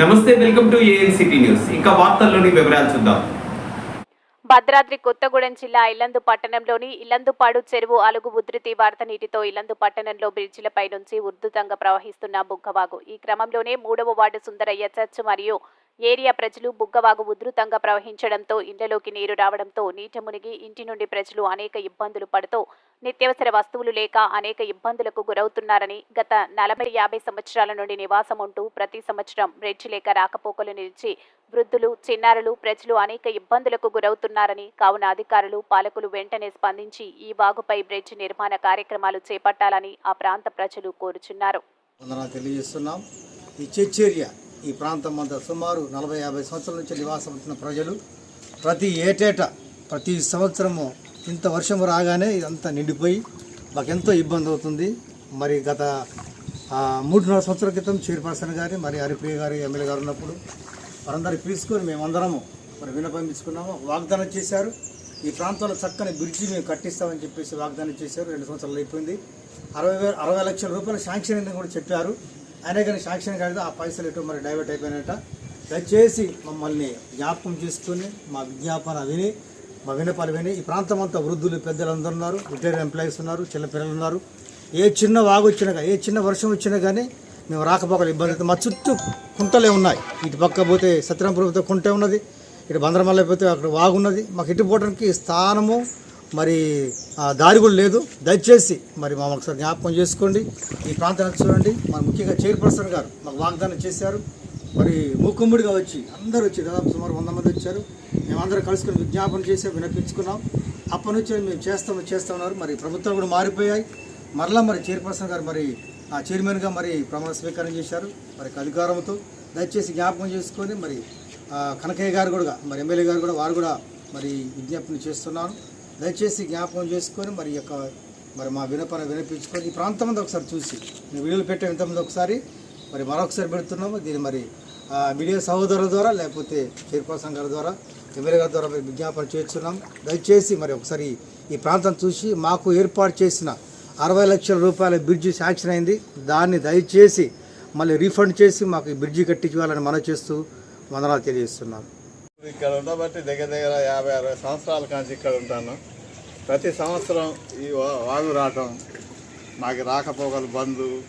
నమస్తే welcome to ANCT news. వార్తల్లోని వివరాలు చూద్దాం. భద్రాద్రి కొత్తగూడెం జిల్లా ఇల్లందు పట్టణంలోని ఇల్లందుపాడు చెరువు అలుగు ఉధృతి వార్త నీటితో ఇల్లందు పట్టణంలో బ్రిడ్జిలపై నుంచి ఉధృతంగా ప్రవహిస్తున్న బుగ్గవాగు. ఈ క్రమంలోనే మూడవ వార్డు సుందరయ్య చర్చ్ మరియు ఏరియా ప్రజలు బుగ్గవాగు ఉధృతంగా ప్రవహించడంతో ఇండ్లలోకి నీరు రావడంతో నీట మునిగి ఇంటి నుండి ప్రజలు అనేక ఇబ్బందులు పడుతూ నిత్యావసర వస్తువులు లేక అనేక ఇబ్బందులకు గురవుతున్నారని గత నలభై యాభై సంవత్సరాల నుండి నివాసం ఉంటూ ప్రతి సంవత్సరం బ్రిడ్జ్ లేక రాకపోకలు నిలిచి వృద్ధులు చిన్నారులు ప్రజలు అనేక ఇబ్బందులకు గురవుతున్నారని కావున అధికారులు పాలకులు వెంటనే స్పందించి ఈ వాగుపై బ్రిడ్జ్ నిర్మాణ కార్యక్రమాలు చేపట్టాలని ఆ ప్రాంత ప్రజలు కోరుచున్నారు. ఈ ఈ ప్రాంతం అంతా సుమారు నలభై యాభై సంవత్సరాల నుంచి నివాసం ఉంటున్న ప్రజలు ప్రతి ఏటేటా ప్రతి సంవత్సరము ఇంత వర్షం రాగానే ఇదంతా నిండిపోయి మాకెంతో ఇబ్బంది అవుతుంది. మరి గత మూడున్నర సంవత్సరాల క్రితం చైర్పర్సన్ గారి మరి హరిప్రియ గారి ఎమ్మెల్యే గారు ఉన్నప్పుడు వారందరూ పిలుచుకొని మేమందరము మరి వినపంపించుకున్నాము తీసుకున్నాము. వాగ్దానం చేశారు. ఈ ప్రాంతంలో చక్కని బ్రిడ్జి మేము కట్టిస్తామని చెప్పేసి వాగ్దానం చేశారు. రెండు సంవత్సరాలు అయిపోయింది. అరవై అరవై లక్షల రూపాయల శాంక్షన్ అయిందని కూడా చెప్పారు. అయినా కానీ శాంక్షన్ కాదు ఆ పైసలు ఎటు మరి డైవర్ట్ అయిపోయినట్ట దయచేసి మమ్మల్ని జ్ఞాపకం చేసుకుని మా విజ్ఞాపన విని మా వినపాలు విని ఈ ప్రాంతం అంతా వృద్ధులు పెద్దలందరూ ఉన్నారు రిటైర్డ్ ఎంప్లాయీస్ ఉన్నారు చిన్నపిల్లలు ఉన్నారు. ఏ చిన్న వాగు వచ్చినా కానీ ఏ చిన్న వర్షం వచ్చినా కానీ మేము రాకపోకలు ఇబ్బంది అవుతుంది మా చుట్టూ కుంటలే ఉన్నాయి. ఇటు పక్క పోతే సత్యనారాయణపురంతో కుంటే ఉన్నది ఇటు బందరమల్ల పోతే అక్కడ వాగున్నది మాకు ఇటు పోవడానికి స్థానము మరి ఆ, దారి కూడా లేదు. దయచేసి మరి మా ఒకసారి జ్ఞాపకం చేసుకోండి. ఈ ప్రాంతాన్ని చూడండి. మన ముఖ్యంగా చైర్పర్సన్ గారు మాకు వాగ్దానం చేశారు. మరి మూకుమ్ముడిగా వచ్చి అందరూ వచ్చి దాదాపు సుమారు వంద మంది వచ్చారు. మేమందరం కలుసుకొని విజ్ఞాపన చేసి వినిపించుకున్నాం. అప్పటి నుంచి మేము చేస్తాము చేస్తున్నారు మరి ప్రభుత్వం కూడా మారిపోయాయి. మరలా మరి చైర్పర్సన్ గారు మరి ఆ చైర్మన్గా మరి ప్రమాణ స్వీకారం చేశారు. మరి అధికారంతో దయచేసి జ్ఞాపకం చేసుకొని మరి కనకయ్య గారు కూడా మరి ఎమ్మెల్యే గారు కూడా వారు కూడా మరి విజ్ఞాపన చేస్తున్నాను దయచేసి జ్ఞాపకం చేసుకొని మరి యొక్క మరి మా వినపన వినిపించుకొని ఈ ప్రాంతం అంతా ఒకసారి చూసి మేము వీడియోలు పెట్టాం ఇంతమంది ఒకసారి మరి మరొకసారి పెడుతున్నాము. దీన్ని మరి మీడియా సహోదరుల ద్వారా లేకపోతే చైర్పర్సన్ గారి ద్వారా ఎమ్మెల్యే గారి ద్వారా మరి విజ్ఞాపన చేస్తున్నాం. దయచేసి మరి ఒకసారి ఈ ప్రాంతం చూసి మాకు ఏర్పాటు చేసిన అరవై లక్షల రూపాయల బ్రిడ్జి శాంక్షన్ అయింది. దాన్ని దయచేసి మళ్ళీ రీఫండ్ చేసి మాకు ఈ బ్రిడ్జి కట్టించాలని మనం చేస్తూ వందనాలు తెలియజేస్తున్నాను. ఇక్కడ ఉండబట్టి దగ్గర దగ్గర యాభై అరవై సంవత్సరాల కాంచి ఇక్కడ ఉంటాను. ప్రతి సంవత్సరం ఈ వా- వాగు రావటం మాకు రాకపోకలు బంధు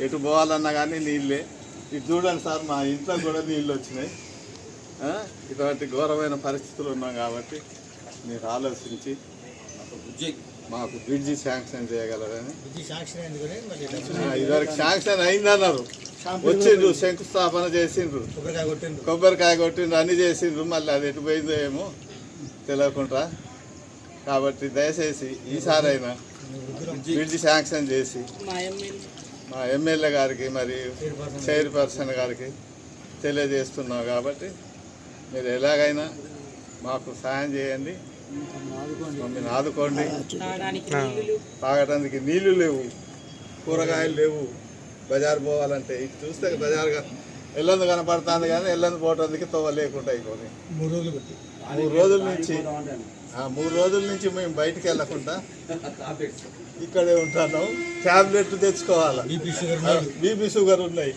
ఎటు పోవాలన్నా కానీ నీళ్ళే. ఇది చూడండి సార్ మా ఇంట్లో కూడా నీళ్ళు వచ్చినాయి. ఇటువంటి ఘోరమైన పరిస్థితులు ఉన్నాం కాబట్టి మీరు ఆలోచించి మాకు బ్రిడ్జి శాంక్షన్ చేయగలరని. ఇదివరకు శాంక్షన్ అయిందన్నారు. వచ్చిండ్రు శంకుస్థాపన చేసిండ్రు. కొబ్బరికాయ కొట్టిండ్రు. కొబ్బరికాయ కొట్టిండ్రు అన్ని చేసిండ్రు మళ్ళీ అది ఎటు పోయిందో ఏమో తెలియకుండా కాబట్టి దయచేసి ఈసారైనా బ్రిడ్జి శాంక్షన్ చేసి మా ఎమ్మెల్యే. గారికి మరి చైర్పర్సన్ గారికి. తెలియజేస్తున్నాం కాబట్టి మీరు ఎలాగైనా మాకు సాయం చేయండి. మమ్మల్ని ఆదుకోండి తాగడానికి నీళ్ళు లేవు. కూరగాయలు లేవు. బజార్ పోవాలంటే ఇది చూస్తే బజార్గా ఎల్లందు కనపడుతుంది కానీ ఎల్లందు పోవటానికి తోవ లేకుండా అయిపోయింది. మూడు రోజులు పెట్టి. మూడు రోజుల నుంచి ఆ మూడు రోజుల నుంచి మేము బయటికి వెళ్ళకుండా ఇక్కడే ఉంటాను. ట్యాబ్లెట్ తెచ్చుకోవాలి? బీపీ షుగర్ బీపీ షుగర్ ఉన్నాయి.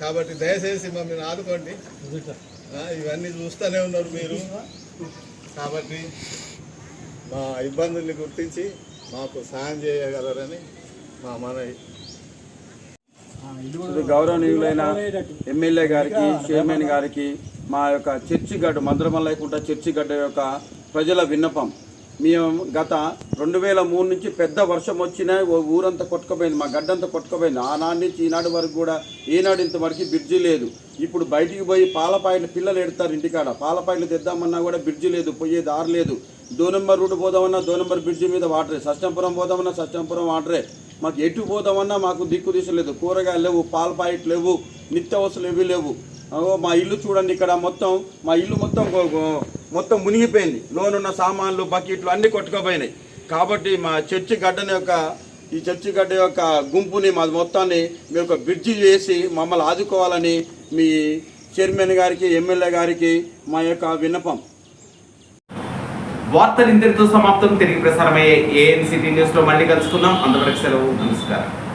కాబట్టి దయచేసి మమ్మల్ని ఆదుకోండి. ఆ, ఇవన్నీ చూస్తూనే ఉన్నారు మీరు. కాబట్టి మా ఇబ్బందుల్ని గుర్తించి మాకు సాయం చేయగలరని మా మనవి. గౌరవనీయులైన ఎమ్మెల్యే గారికి చైర్మన్ గారికి మా యొక్క చర్చి గడ్డ మంత్రమల్లైకుంట చర్చి గడ్డ యొక్క ప్రజల విన్నపం. మేము గత రెండు వేల మూడు నుంచి పెద్ద వర్షం వచ్చినా ఓ ఊరంతా కొట్టుకుపోయింది మా గడ్డంతా కొట్టుకుపోయింది. ఆనాడు నుంచి ఈనాడు వరకు కూడా ఈనాడు ఇంతవరకు బ్రిడ్జి లేదు. ఇప్పుడు బయటికి పోయి పాలపాయలు పిల్లలు ఎడతారు ఇంటికాడ. పాలపాయలు తెద్దామన్నా కూడా బ్రిడ్జి లేదు పోయే దారి లేదు. దోనంబర్ రూట్ పోదామన్నా దోనంబర్ బ్రిడ్జి మీద వాటరే. సష్టంపురం పోదామన్నా సష్టంపురం వాటరే. మాకు ఎటు పోదామన్నా మాకు దిక్కు తీసలేదు కూరగాయలు లేవు పాల పాయింట్ లేవు నిత్యావసరాలు ఏవి లేవు. మా ఇల్లు చూడండి ఇక్కడ మొత్తం. మా ఇల్లు మొత్తం మొత్తం మునిగిపోయింది. లోనున్న సామాన్లు బకెట్లు అన్నీ కొట్టుకుపోయినాయి. కాబట్టి మా చర్చి గడ్డని యొక్క ఈ చర్చి గడ్డ యొక్క గుంపుని మా మొత్తాన్ని మీరు ఒక బ్రిడ్జి చేసి మమ్మల్ని ఆదుకోవాలని మీ చైర్మన్ గారికి ఎమ్మెల్యే గారికి మా యొక్క విన్నపం. వార్తలు ఇంతటితో సమాప్తం. తిరిగి ప్రసారమయ్యే ఏఎన్సిటీ న్యూస్లో మళ్ళీ కలుసుకుందాం. అంతవరకు సెలవు. నమస్కారం.